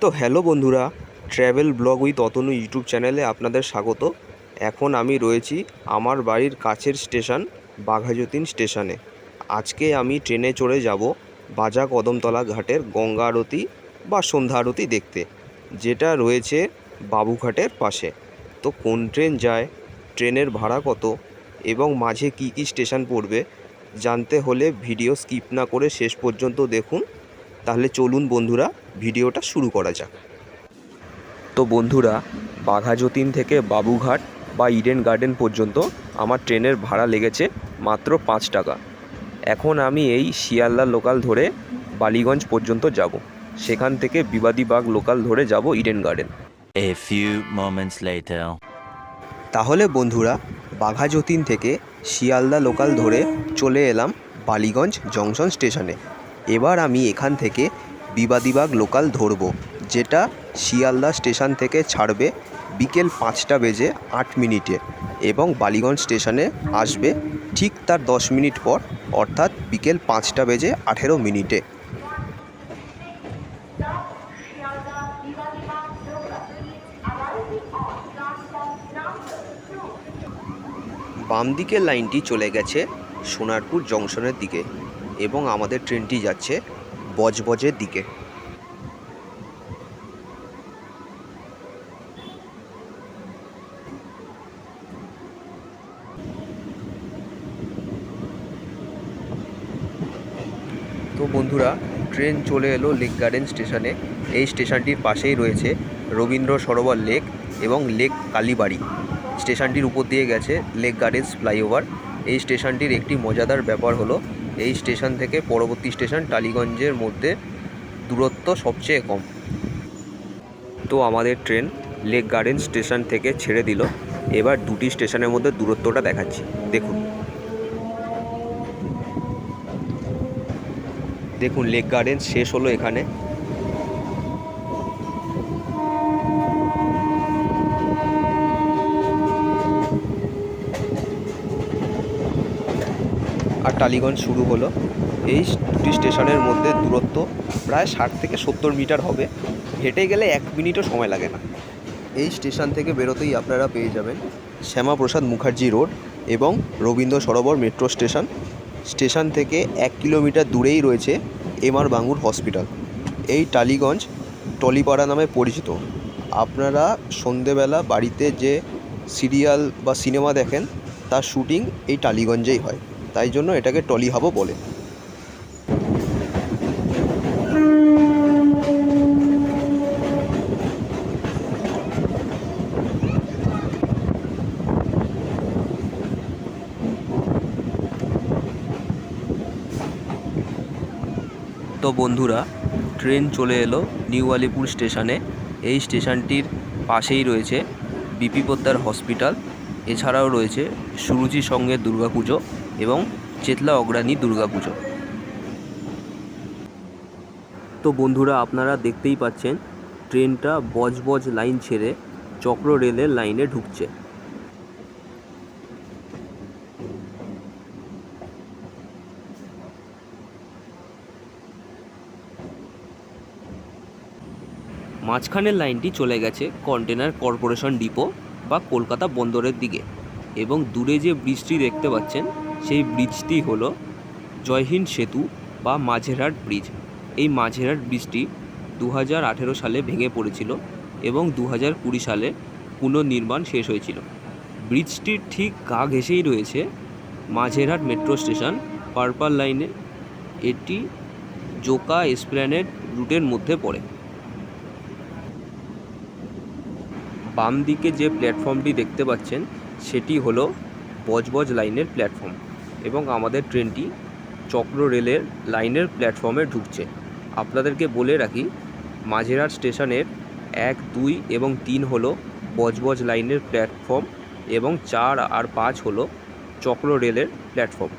তো হ্যালো বন্ধুরা travel blog with Atanu YouTube চ্যানেলে আপনাদের স্বাগত এখন আমি রয়েছি আমার বাড়ির কাছের স্টেশন, বাঘাযতীন স্টেশনে। আজকে আমি ট্রেনে চড়ে যাব বাজা কদমতলা ঘাটের গঙ্গা আরতি বা সন্ধ্যা আরতি দেখতে, যেটা রয়েছে বাবুঘাটের পাশে। তো কোন ট্রেন যায়, ট্রেনের ভাড়া কত, এবং মাঝে কি কি স্টেশন পড়বে, জানতে হলে ভিডিও স্কিপ না করে শেষ পর্যন্ত দেখুন। তাহলে চলুন বন্ধুরা, ভিডিওটা শুরু করা যাক। তো বন্ধুরা, বাঘাযতীন থেকে বাবুঘাট বা ইডেন গার্ডেন পর্যন্ত আমার ট্রেনের ভাড়া লেগেছে মাত্র পাঁচ টাকা। এখন আমি এই শিয়ালদা লোকাল ধরে বালিগঞ্জ পর্যন্ত যাব। সেখান থেকে বিবাদীবাগ লোকাল ধরে যাব Eden Garden A few moments later. তাহলে বন্ধুরা বাঘাযতীন থেকে শিয়ালদা লোকাল ধরে চলে এলাম বালিগঞ্জ জংশন স্টেশনে। এবার আমি এখান থেকে বিবাদীবাগ লোকাল ধরব যেটা শিয়ালদা স্টেশন থেকে ছাড়বে বিকেল পাঁচটা বেজে আট মিনিটে এবং বালিগঞ্জ স্টেশনে আসবে ঠিক তার দশ মিনিট পর, অর্থাৎ বিকেল পাঁচটা বেজে আঠেরো মিনিটে। বাম দিকের লাইনটি চলে গেছে সোনারপুর জংশনের দিকে এবং আমাদের ট্রেনটি যাচ্ছে বজবজের দিকে। বন্ধুরা, ট্রেন চলে এলো লেক গার্ডেন স্টেশনে এই স্টেশনটির পাশেই রয়েছে রবীন্দ্র সরোবর লেক এবং লেক কালীবাড়ি। স্টেশনটির উপর দিয়ে গেছে লেক গার্ডেন্স ফ্লাইওভার এই স্টেশনটির একটি মজাদার ব্যাপার হলো, এই স্টেশন থেকে পরবর্তী স্টেশন টালিগঞ্জের মধ্যে দূরত্ব সবচেয়ে কম। তো আমাদের ট্রেন লেক গার্ডেন স্টেশন থেকে ছেড়ে দিল। এবার দুটি স্টেশনের মধ্যে দূরত্বটা দেখাচ্ছি। দেখুন। দেখুন লেক গার্ডেন শেষ হলো এখানে। আর টালিগঞ্জ শুরু হলো। এই দুটি স্টেশনের মধ্যে দূরত্ব প্রায় ষাট থেকে সত্তর মিটার হবে। হেঁটে গেলে এক মিনিটও সময় লাগে না। এই স্টেশন থেকে বেরোতেই আপনারা পেয়ে যাবেন শ্যামাপ্রসাদ মুখার্জি রোড এবং Rabindra Sarobar metro station. Station থেকে এক কিলোমিটার দূরেই রয়েছে এম আর বাঙ্গুর হসপিটাল। এই টালিগঞ্জ টলিপাড়া নামে পরিচিত। আপনারা সন্ধেবেলা বাড়িতে যে সিরিয়াল বা সিনেমা দেখেন, তার শ্যুটিং এই টালিগঞ্জেই হয়। তাই জন্য এটাকে টলি হাবও বলে। বন্ধুরা, ট্রেন চলে এলো নিউ আলিপুর স্টেশনে। এই স্টেশনটির পাশেই রয়েছে বিপি পোদ্দার হসপিটাল। এছাড়াও রয়েছে সুরুচি সঙ্গে দুর্গাপুজো এবং চেতলা অগ্রাণী দুর্গাপুজো তো বন্ধুরা, আপনারা দেখতেই পাচ্ছেন, ট্রেনটা বজবজ লাইন ছেড়ে চক্র রেলের লাইনে ঢুকছে। মাঝখানের লাইনটি চলে গেছে কন্টেনার কর্পোরেশন ডিপো বা কলকাতা বন্দরের দিকে এবং দূরে যে ব্রিজটি দেখতে পাচ্ছেন, সেই ব্রিজটি হল জয়হিন্দ সেতু বা মাঝেরহাট ব্রিজ। এই মাঝেরহাট ব্রিজটি দু হাজার আঠেরো সালে ভেঙে পড়েছিল এবং দু হাজার কুড়ি সালে পুনর্নির্মাণ শেষ হয়েছিল। ব্রিজটির ঠিক গা ঘেঁষেই রয়েছে মাঝেরহাট মেট্রো স্টেশন পার্পাল লাইনে। এটি জোকা এসপ্ল্যানেড রুটের মধ্যে পড়ে। বাম দিকে যে প্ল্যাটফর্মটি দেখতে পাচ্ছেন, সেটি হলো বজবজ লাইনের প্ল্যাটফর্ম এবং আমাদের ট্রেনটি চক্র রেলের লাইনের প্ল্যাটফর্মে ঢুকছে। আপনাদেরকে বলে রাখি, মাঝেরহাট স্টেশনের এক, দুই এবং তিন হলো বজবজ লাইনের প্ল্যাটফর্ম এবং চার আর পাঁচ হলো চক্র রেলের প্ল্যাটফর্ম।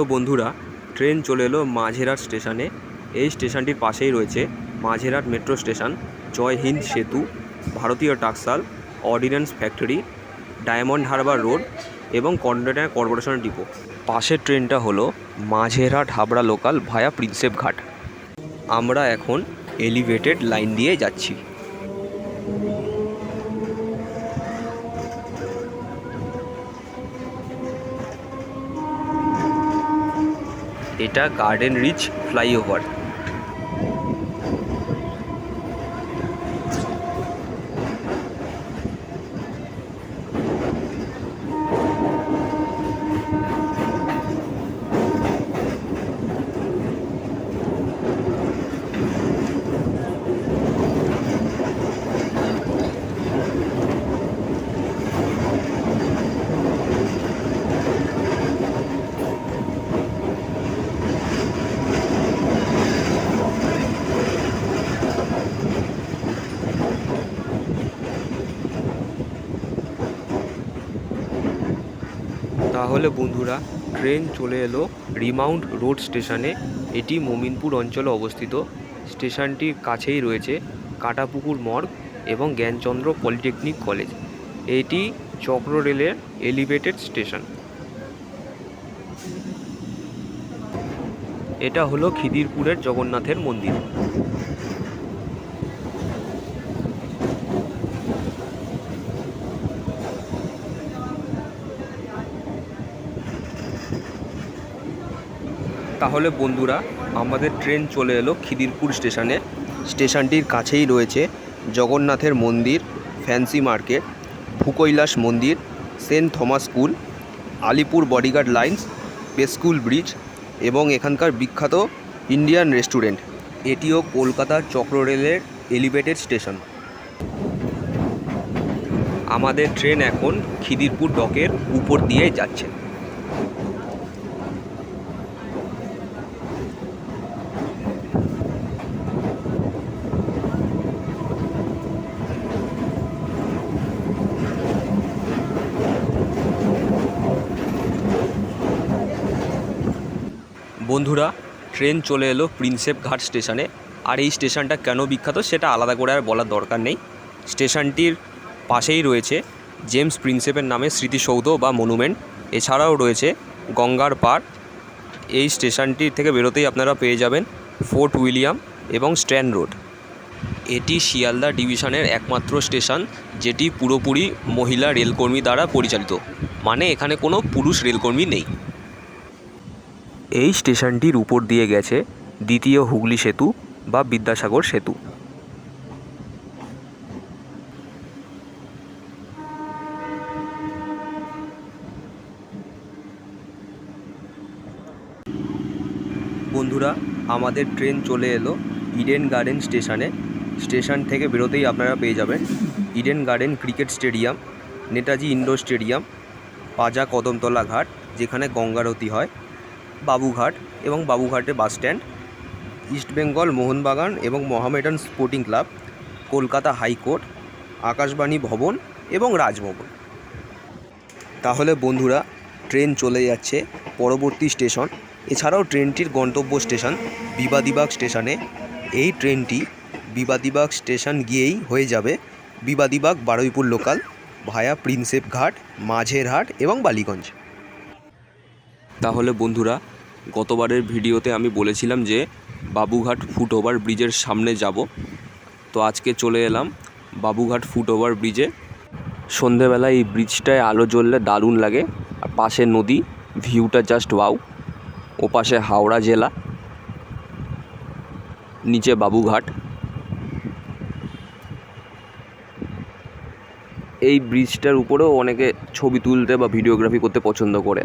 তো বন্ধুরা, ট্রেন চলে এলো মাঝেরহাট স্টেশনে। এই স্টেশনটির পাশেই রয়েছে মাঝেরহাট মেট্রো স্টেশন। জয় হিন্দ সেতু, ভারতীয় টাকসাল ordnance factory, diamond harbour road এবং কন্টেনার কর্পোরেশন ডিপো। পাশের ট্রেনটা হলো Majerhat Habra local via Prinsep Ghat. আমরা এখন এলিভেটেড লাইন দিয়ে যাচ্ছি। এটা গার্ডেন রিচ ফ্লাইওভার তাহলে বন্ধুরা, ট্রেন চলে এলো রিমাউন্ট রোড স্টেশনে। এটি মোমিনপুর অঞ্চলে অবস্থিত। স্টেশনটির কাছেই রয়েছে কাটাপুকুর মর্গ এবং জ্ঞানচন্দ্র পলিটেকনিক কলেজ। এটি চক্র রেলের এলিভেটেড স্টেশন। এটা হলো খিদিরপুরের জগন্নাথের মন্দির। তাহলে বন্ধুরা, আমাদের ট্রেন চলে এলো খিদিরপুর স্টেশনে। স্টেশনটির কাছেই রয়েছে জগন্নাথের মন্দির, fancy market, Bhukailash Mandir, saint Thomas school, Alipore bodyguard lines পেস্কুল bridge এবং এখানকার বিখ্যাত ইন্ডিয়ান রেস্টুরেন্ট। এটিও কলকাতার চক্র রেলের এলিভেটেড স্টেশন। আমাদের ট্রেন এখন খিদিরপুর ডকের উপর দিয়ে যাচ্ছে। বন্ধুরা, ট্রেন চলে এলো প্রিন্সেপ ঘাট স্টেশনে। আর এই স্টেশনটা কেন বিখ্যাত সেটা আলাদা করে আর বলার দরকার নেই। স্টেশনটির পাশেই রয়েছে জেমস প্রিন্সেপের নামে স্মৃতিসৌধ বা মনুমেন্ট। এছাড়াও রয়েছে গঙ্গার পাড়। এই স্টেশনটির থেকে বেরোতেই আপনারা পেয়ে যাবেন ফোর্ট উইলিয়াম এবং স্ট্যান্ড রোড। এটি শিয়ালদা ডিভিশনের একমাত্র স্টেশন, যেটি পুরোপুরি মহিলা রেলকর্মী দ্বারা পরিচালিত। মানে এখানে কোনো পুরুষ রেলকর্মী নেই। এই স্টেশনটির উপর দিয়ে গেছে দ্বিতীয় হুগলি সেতু বা বিদ্যাসাগর সেতু। বন্ধুরা, আমাদের ট্রেন চলে এলো ইডেন গার্ডেন স্টেশনে। স্টেশন থেকে বেরোতেই আপনারা পেয়ে যাবেন Eden Garden cricket stadium, Netaji indoor stadium, পাজা Kadamtala Ghat, যেখানে গঙ্গারতি হয়। বাবুঘাট এবং বাবুঘাটে bus stand East Bengal Mohun Bagan এবং Mohammedan sporting club, Kolkata high court, Akashvani Bhavan এবং রাজভবন। তাহলে বন্ধুরা, ট্রেন চলে যাচ্ছে পরবর্তী স্টেশন। এছাড়াও ট্রেনটির গন্তব্য স্টেশন বিবাদীবাগ স্টেশনে। এই ট্রেনটি বিবাদীবাগ স্টেশন গিয়েই হয়ে যাবে Bibadibag Baruipur local, via Prinsep Ghat Majerhat এবং বালিগঞ্জ। তাহলে বন্ধুরা, গতবারের ভিডিওতে আমি বলেছিলাম যে বাবুঘাট ফুট ওভার ব্রিজের সামনে যাব। তো আজকে চলে এলাম বাবুঘাট ফুট ওভার ব্রিজে। সন্ধেবেলায় এই ব্রিজটায় আলো জ্বললে দারুণ লাগে। আর পাশে নদী, ভিউটা জাস্ট ওয়াও। ও পাশে হাওড়া জেলা, নিচে বাবুঘাট। এই ব্রিজটার উপরেও অনেকে ছবি তুলতে বা ভিডিওগ্রাফি করতে পছন্দ করে।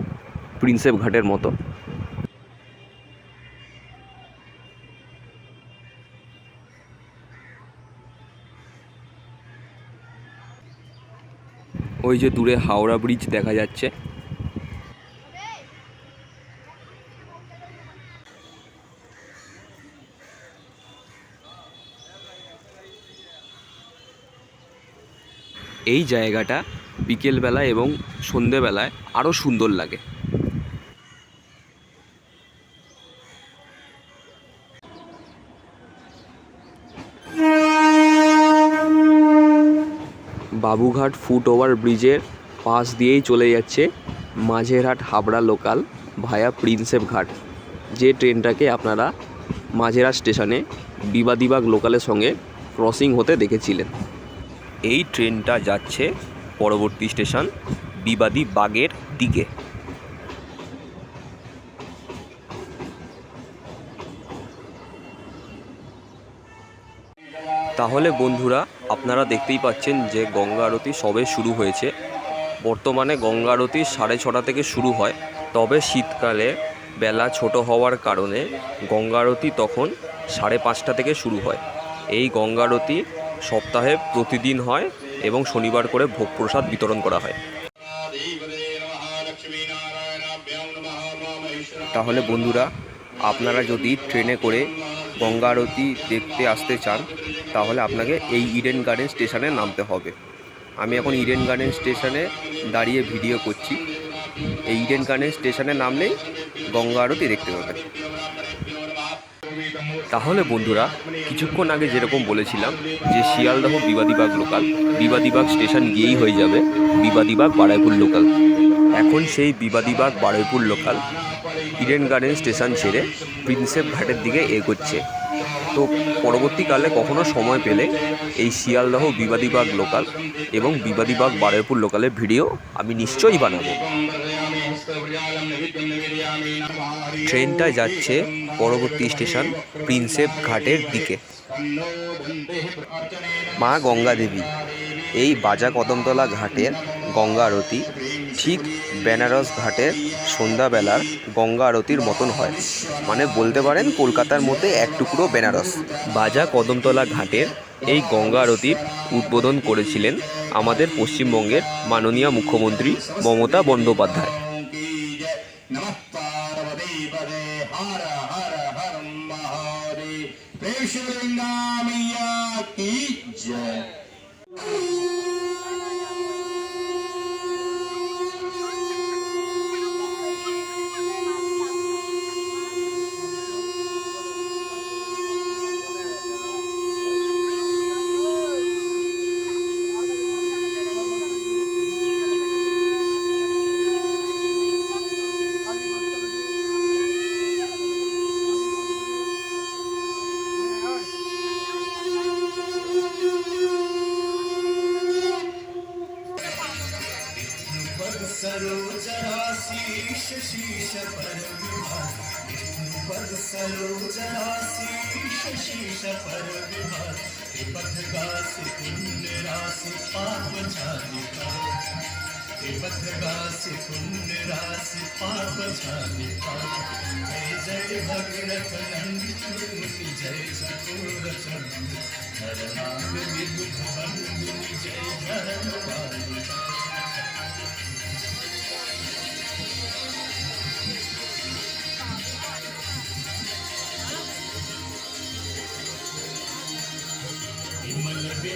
প্রিন্সেপ ঘাটের মতো। ওই যে দূরে হাওড়া ব্রিজ দেখা যাচ্ছে। এই জায়গাটা বিকেলবেলা এবং সন্ধেবেলায় আরও সুন্দর লাগে। বাবুঘাট ফুটওভার ব্রিজের পাশ দিয়েই চলে যাচ্ছে Majerhat Habra local via Prinsep Ghat. যে ট্রেনটাকে আপনারা মাঝেরহাট স্টেশনে বিবাদিবাগ লোকালের সঙ্গে ক্রসিং হতে দেখেছিলেন। এই ট্রেনটা যাচ্ছে পরবর্তী স্টেশন বিবাদী বাগের দিকে। তাহলে বন্ধুরা, আপনারা দেখতেই পাচ্ছেন যে গঙ্গা আরতি সবে শুরু হয়েছে। বর্তমানে গঙ্গা আরতি সাড়ে ছটা থেকে শুরু হয়। তবে শীতকালে বেলা ছোট হওয়ার কারণে গঙ্গা আরতি তখন সাড়ে পাঁচটা থেকে শুরু হয়। এই গঙ্গা আরতি সপ্তাহে প্রতিদিন হয় এবং শনিবার করে ভোগ প্রসাদ বিতরণ করা হয়। তাহলে বন্ধুরা আপনারা যদি ট্রেনে করে গঙ্গা আরতি দেখতে আসতে চান, তাহলে আপনাকে এই ইডেন গার্ডেন স্টেশনে নামতে হবে। আমি এখন ইডেন গার্ডেন স্টেশনে দাঁড়িয়ে ভিডিও করছি। এই ইডেন গার্ডেন স্টেশনে নামলেই গঙ্গা আরতি দেখতে পাবেন। তাহলে বন্ধুরা, কিছুক্ষণ আগে যেরকম বলেছিলাম যে শিয়ালদহ বিবাদীবাগ লোকাল বিবাদীবাগ স্টেশন গিয়েই হয়ে যাবে বিবাদীবাগ বারাইপুর লোকাল এখন সেই Bibadibag Baruipur local Eden Garden station ছেড়ে প্রিন্সেপ ঘাটের দিকে এগোচ্ছে। তো পরবর্তীকালে কখনো সময় পেলে এই শিয়ালদহ বিবাদীবাগ লোকাল এবং বিবাদীবাগ বারুইপুর লোকালের ভিডিও আমি নিশ্চয়ই বানাবো। ট্রেনটা যাচ্ছে পরবর্তী স্টেশন প্রিন্সেপ ঘাটের দিকে। মা গঙ্গা দেবী এই বাজা কদমতলা ঘাটের গঙ্গা আরতি ঠিক বেনারস ঘাটের সন্ধ্যাবেলার গঙ্গা আরতির মতন হয়। মানে বলতে পারেন কলকাতার মধ্যে এক টুকরো বেনারস। বাজা কদমতলা ঘাটের এই গঙ্গা আরতির উদ্বোধন করেছিলেন আমাদের পশ্চিমবঙ্গের মাননীয় মুখ্যমন্ত্রী মমতা বন্দ্যোপাধ্যায়। शीश पर विभाग सरोजना शीश शीश पर विभाग पथ गास कुंड रास पाप जानिका पथ गास कुंड रास पाप जानिका जय जय भगरथ नंद जय चकोर चंद हर नाम विभुध बंद जय धर्म बालिका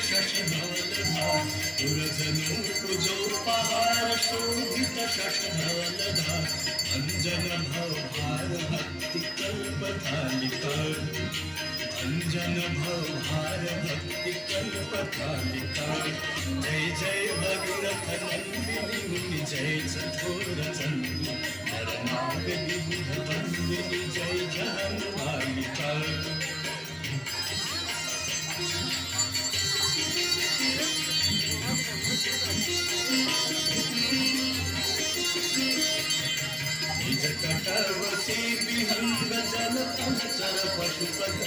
শশী ধবল ধার তোর জনু পুজো পাহাড় শোভিত শশী ধবল ধার অঞ্জন ভব ভার ভক্তি কল্প ধালিকা অঞ্জন ভব ভার ভক্তি কল্প ধালিকা জয় জয় ভগরথ নন্দিনী জয় চোর চন্দ্র নরনাগ বিবুধ जन चर पशुपत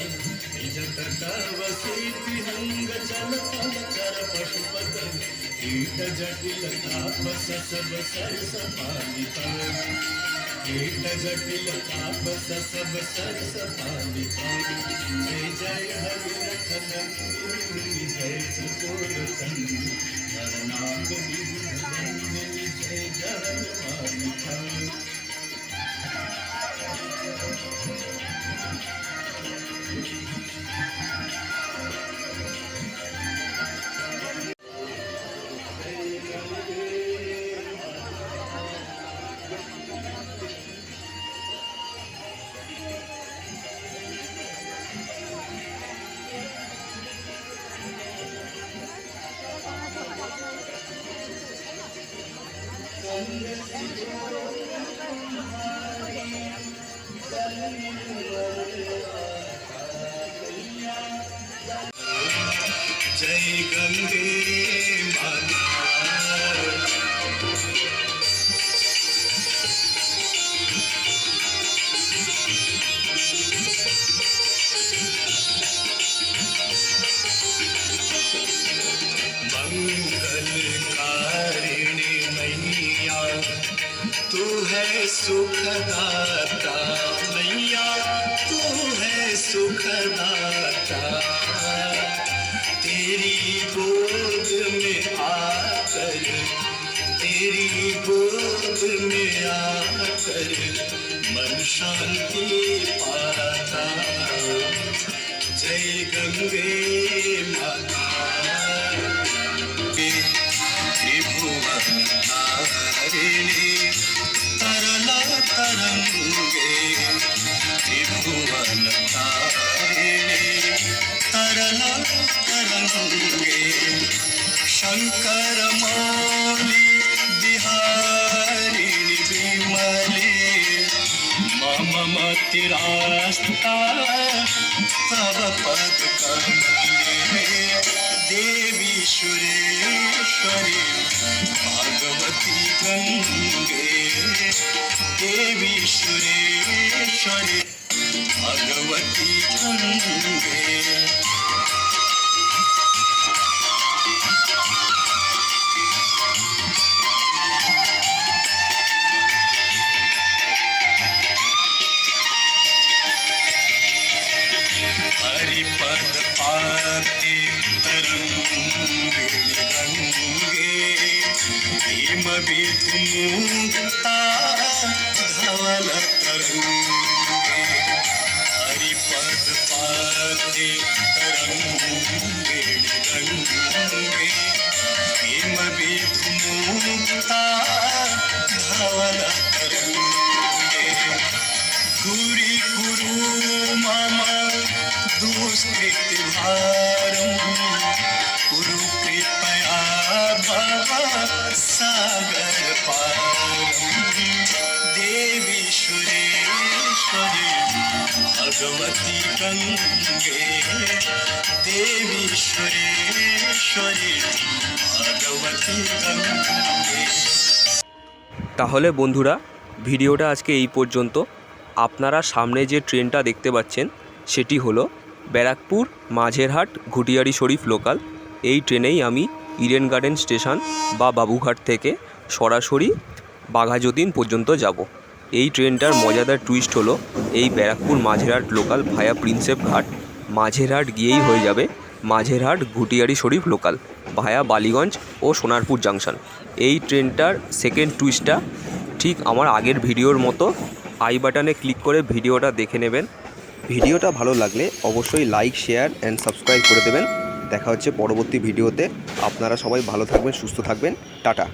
निज तटवसीति हंग जल तल चर पशुपत कीट जटिल तापस सब सर समालित कीट जटिल तापस सब सर समालित जय जय हरि रतन जय सुकोर करनाग जय जन मालिका I'm गोद में आकर मन शांति पाता जय गंगे तरला तरंगे तरला तरंगे शंकर मौली बिहारिणी विमले मम मतिरास्ता तव पद कमले देवी सुरेश्वरी भगवती गंगे देवी सुरेश्वरी भगवती मुक्ता धवल हरिपद पादे तरंगे गंगे भीम मुक्ता धवल तरंगे गुरी गुरु मम दुष्कृति भारम সাগর পারি দেবী সুরেশ্বরী ভগবতী গঙ্গে দেবী সুরেশ্বরী ভগবতী গঙ্গে তাহলে বন্ধুরা, ভিডিওটা আজকে এই পর্যন্ত। আপনারা সামনে যে ট্রেনটা দেখতে পাচ্ছেন, সেটি হলো ব্যারাকপুর মাঝেরহাট ঘুটিয়ারি শরীফ লোকাল এই ট্রেনেই আমি ইডেন গার্ডেন স্টেশন বা বাবুঘাট থেকে সরাসরি বাঘাযতীন পর্যন্ত যাব। এই ট্রেনটার মজাদার টুইস্ট হলো এই Barrackpore Majerhat local via Prinsep Ghat. Majerhat গিয়েই হয়ে যাবে মাঝেরহাট ঘুটিয়ারি শরীফ লোকাল ভায়া বালিগঞ্জ ও সোনারপুর জাংশন এই ট্রেনটার সেকেন্ড টুইস্টটা ঠিক আমার আগের ভিডিওর মতো আই বাটনে ক্লিক করে ভিডিওটা দেখে নেবেন। ভিডিওটা ভালো লাগলে অবশ্যই লাইক শেয়ার অ্যান্ড সাবস্ক্রাইব করে দেবেন। দেখা হচ্ছে পরবর্তী ভিডিওতে। আপনারা সবাই ভালো থাকবেন সুস্থ থাকবেন। টাটা।